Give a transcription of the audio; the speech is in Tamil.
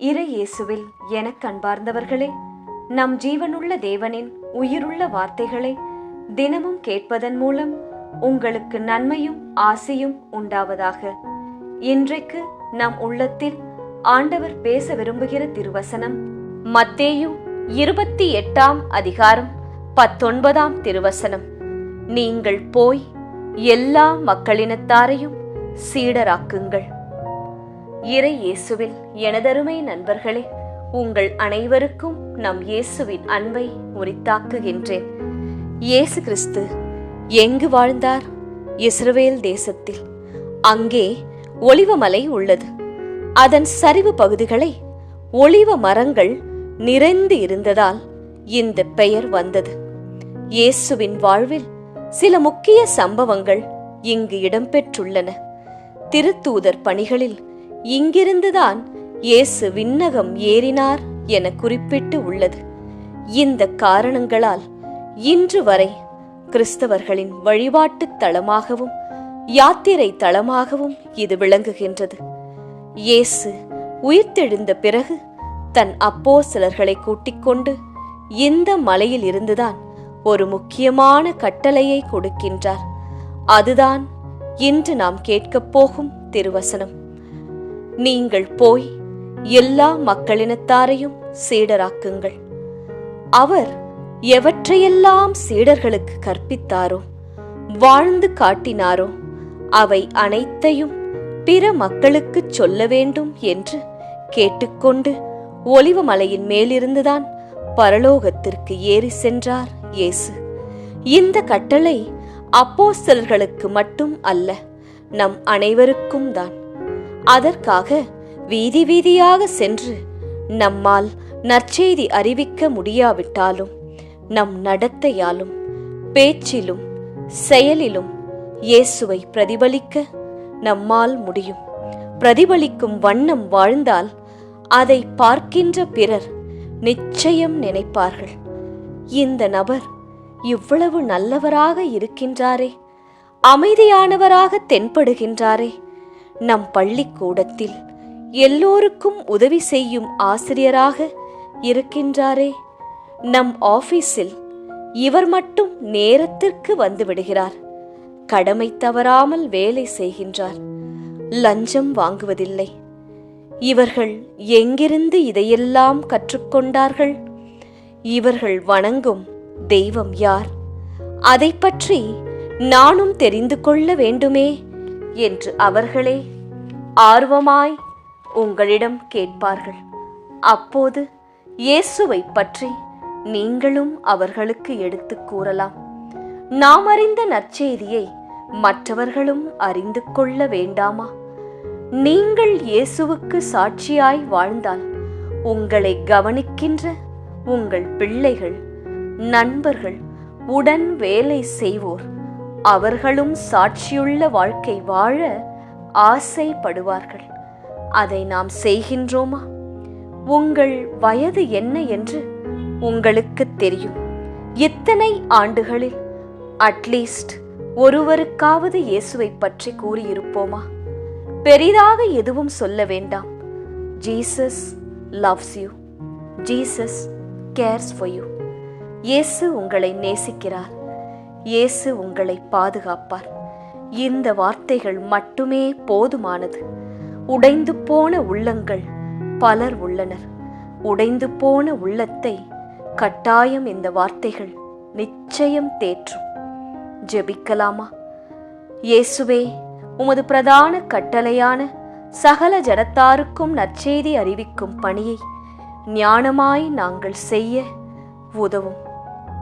இறை இயேசுவில் எனக் கண்பார்ந்தவர்களே நம் ஜீவனுள்ள தேவனின் உயிருள்ள வார்த்தைகளை தினமும் கேட்பதன் மூலம் உங்களுக்கு நன்மையும் ஆசையும் உண்டாவதாக. இன்றைக்கு நம் உள்ளத்தில் ஆண்டவர் பேச விரும்புகிற திருவசனம் மத்தேயு இருபத்தி எட்டாம் அதிகாரம் பத்தொன்பதாம் திருவசனம். நீங்கள் போய் எல்லா மக்களினத்தாரையும் சீடராக்குங்கள். இறை இயேசுவில் எனதருமை நண்பர்களே உங்கள் அனைவருக்கும் நம் இயேசுவின் அன்பை உரித்தாக்குகின்றேன். இயேசு கிறிஸ்து எங்கு வாழ்ந்தார்? இஸ்ரவேல் தேசத்தில். அங்கே ஒளிவமலை உள்ளது. அதன் சரிவு பகுதிகளை ஒளிவ மரங்கள் நிறைந்து இருந்ததால் இந்த பெயர் வந்தது. இயேசுவின் வாழ்வில் சில முக்கிய சம்பவங்கள் இங்கு இடம்பெற்றுள்ளன. திருத்தூதர் பணிகளில் இங்கிருந்துதான் இயேசு விண்ணகம் ஏறினார் என குறிப்பிட்டு உள்ளது. இந்த காரணங்களால் இன்று வரை கிறிஸ்தவர்களின் வழிபாட்டுத் தளமாகவும் யாத்திரை தளமாகவும் இது விளங்குகின்றது. இயேசு உயிர்த்தெழுந்த பிறகு தன் அப்போ சிலர்களை கூட்டிக் கொண்டு இந்த மலையில் இருந்துதான் ஒரு முக்கியமான கட்டளையை கொடுக்கின்றார். அதுதான் இன்று நாம் கேட்கப் போகும் திருவசனம். நீங்கள் போய் எல்லா மக்களினத்தாரையும் சீடராக்குங்கள். அவர் எவற்றையெல்லாம் சீடர்களுக்கு கற்பித்தாரோ வாழ்ந்து காட்டினாரோ அவை அனைத்தையும் பிற மக்களுக்குச் சொல்ல வேண்டும் என்று கேட்டுக்கொண்டு ஒலிவமலையின் மேலிருந்துதான் பரலோகத்திற்கு ஏறி சென்றார் இயேசு. இந்த கட்டளை அப்போஸ்தலர்களுக்கு மட்டும் அல்ல நம் அனைவருக்கும் தான். அதற்காக வீதி வீதியாக சென்று நம்மால் நற்செய்தி அறிவிக்க முடியாவிட்டாலும் நம் நடத்தையாலும் பேச்சிலும் செயலிலும் இயேசுவை பிரதிபலிக்க நம்மால் முடியும். பிரதிபலிக்கும் வண்ணம் வாழ்ந்தால் அதை பார்க்கின்ற பிறர் நிச்சயம் நினைப்பார்கள். இந்த நபர் இவ்வளவு நல்லவராக இருக்கின்றாரே அமைதியானவராக தென்படுகின்றாரே நம் பள்ளிக்கூடத்தில் எல்லோருக்கும் உதவி செய்யும் ஆசிரியராக இருக்கின்றாரே. நம் ஆபீஸில் இவர் மட்டும் நேரத்திற்கு வந்து விடுகிறார் கடமை தவறாமல் வேலை செய்கின்றார். லஞ்சம் வாங்குவதில்லை. இவர்கள் எங்கிருந்து இதையெல்லாம் கற்றுக்கொண்டார்கள்? இவர்கள் வணங்கும் தெய்வம் யார்? அதை பற்றி நானும் தெரிந்து கொள்ள வேண்டுமே. என்று அவர்களே ஆர்வமாய் உங்களிடம் கேட்பார்கள். அப்போது இயேசுவை பற்றி நீங்களும் அவர்களுக்கு எடுத்துக் கூறலாம். நாம் அறிந்த நற்செய்தியை மற்றவர்களும் அறிந்து கொள்ள வேண்டாமா? நீங்கள் இயேசுவுக்கு சாட்சியாய் வாழ்ந்தால் உங்களை கவனிக்கின்ற உங்கள் பிள்ளைகள் நண்பர்கள் உடன் வேலை செய்வோர் அவர்களும் சாட்சியுள்ள வாழ்க்கை வாழ ஆசைப்படுவார்கள். அதை நாம் செய்கின்றோமா? உங்கள் வயது என்ன என்று உங்களுக்கு தெரியும். இத்தனை ஆண்டுகளில் அட்லீஸ்ட் ஒருவருக்காவது இயேசுவை பற்றி கூறியிருப்போமா? பெரிதாக எதுவும் சொல்ல வேண்டாம். Jesus loves you. Jesus cares for you. Yesu உங்களை நேசிக்கிறார். இயேசு உங்களை பாதுகாப்பார். இந்த வார்த்தைகள் மட்டுமே போதுமானது. உடைந்து போன உள்ளங்கள் பலர் உள்ளனர். உடைந்து போன உள்ளத்தை கட்டாயம் இந்த வார்த்தைகள் நிச்சயம் தேற்றும். ஜெபிக்கலாமா? இயேசுவே உமது பிரதான கட்டளையான சகல ஜனத்தாருக்கும் நற்செய்தி அறிவிக்கும் பணியை ஞானமாய் நாங்கள் செய்ய உதவும்.